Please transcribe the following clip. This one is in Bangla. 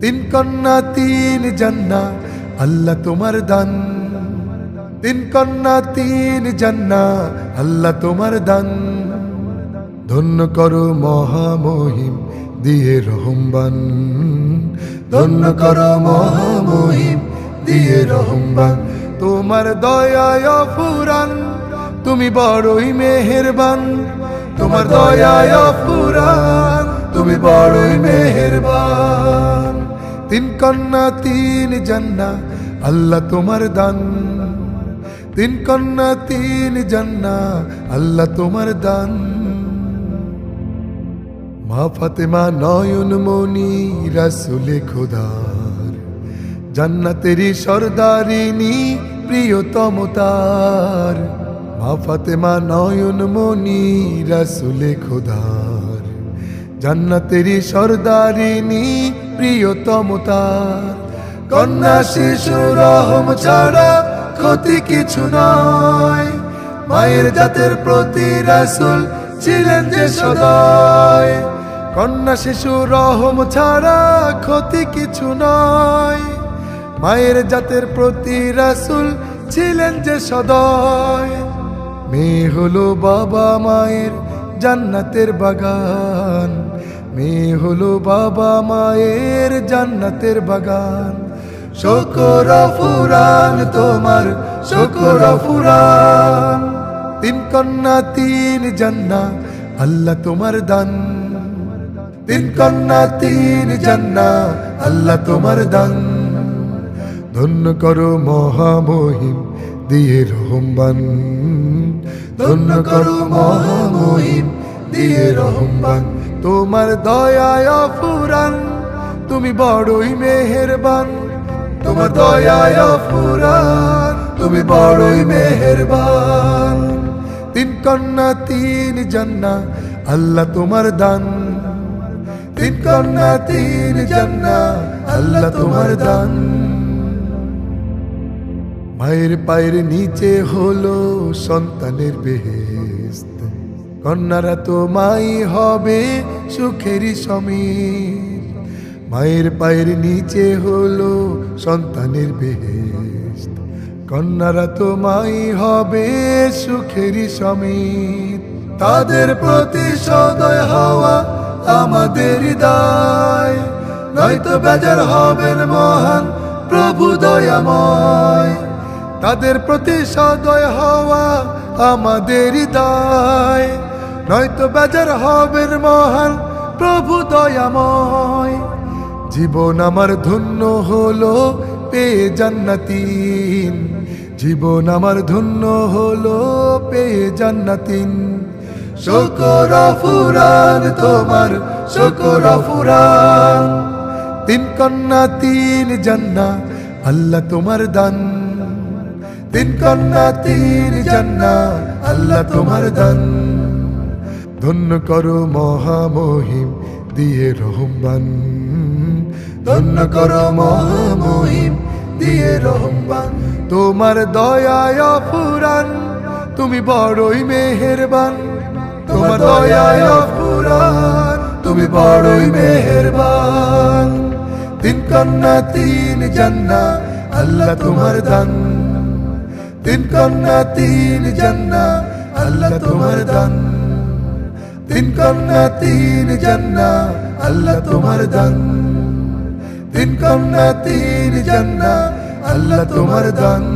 তিন কন্যা, তিন জান্না, আল্লাহ তোমার দান। তিন কন্যা, তিন জান্না, আল্লাহ তোমার দান। ধন্য করো মহামহিম, দিয়ে রহম্বান ধন্য করো মহামহিম, দিয়ে রহম্বান তোমার দয়ায় ফুরান তুমি বড়ই মেহেরবান। তোমার দয়ায় ফুরান তুমি বড়ই মেহেরবান। তিন কন্যা, তিন জান্না, আল্লাহ তোমার দান। তিন কন্যা, তিন জান্না, আল্লাহ তোমার দান। মা ফাতেমা নয়ন মনি রাসুলে খোদার। জান্নাতেরি সর্দারিনী, প্রিয়তম তার। মা ফাতেমা নয়ন মনি রাসুলে খোদার। জান্নাতেরি সর্দারিনী, প্রিয়তম তার। কন্যা শিশু, রহম ছাড়া ক্ষতি কিছু নয়। মায়ের জাতের প্রতি রাসুল ছিলেন যে সদয়। কন্যা শিশু, রহম ছাড়া ক্ষতি কিছু নয়। মায়ের জাতের প্রতি রাসুল ছিলেন যে সদয়। মেয়ে হলো বাবা মায়ের জান্নাতের বাগান। মেয়ে হলো বাবা মায়ের জান্নাতের বাগান। শকর ফুরান তোমার, শকর ফুরান। তিন কন্যা, তিন জান্না, আল্লাহ তোমার দান। তিন কন্যা, তিন জান্না, আল্লাহ তোমার দান। ধন্য করো মহামহিম দিয়ে রহম্বান ধন্য করো মহামহিম দিয়ে রহম্বান তোমার দয়ায় ফুরান তুমি বড়ই মেহেরবান। তোমার দয়ায় ফুরান তুমি বড়ই মেহেরবান। তিন কন্যা, তিন জান্না, আল্লাহ তোমার দান। তিন কন্যা, তিন জান্না, আল্লাহ তোমার দান। মায়ের পায়ের নিচে হলো সন্তানের বেহেস্ত কন্যারা তো মাই হবে সুখেরই সমীর মায়ের পায়ের নিচে হলো সন্তানের বেহেস্ত কন্যারা তো মাই হবে সুখেরই সমীর তাদের প্রতি সদয় হওয়া আমাদের দায়। নয়তো বেজার হবেন মহান প্রভু দয়াময়। তাদের প্রতি সদয় হওয়া আমাদের দায়। নয়তো বেজার হবেন মহান প্রভু দয়াময়। জীবন আমার ধন্য হলো পেয়ে জান্নাতিন জীবন আমার ধন্য হলো পেয়ে জান্নাতিন শকর ফুরান তোমার, শকর ফুরান। তিন কন্যা, তিন জান্না আল্লাহ তোমার দান। তিন কন্যা তিন জান্না আল্লাহ তোমার দান। ধন্য করো মহামহিম, দিয়ে রহমান ধন্য করো মহামহিম, দিয়ে রহমান তোমার দয়ায় ফুরান তুমি বড়ই মেহেরবান। তোমার দয়ায় ফুরান তুমি বড়ই মেহেরবান। তিন কন্যা তিন জান্না আল্লাহ তোমার দান। তিন কন্যা, তিন জান্না, আল্লাহ তোমার দান। তিন কন্যা, তিন জান্না, আল্লাহ তোমার দান। তিন কন্যা, তিন জান্না, আল্লাহ তোমার দান।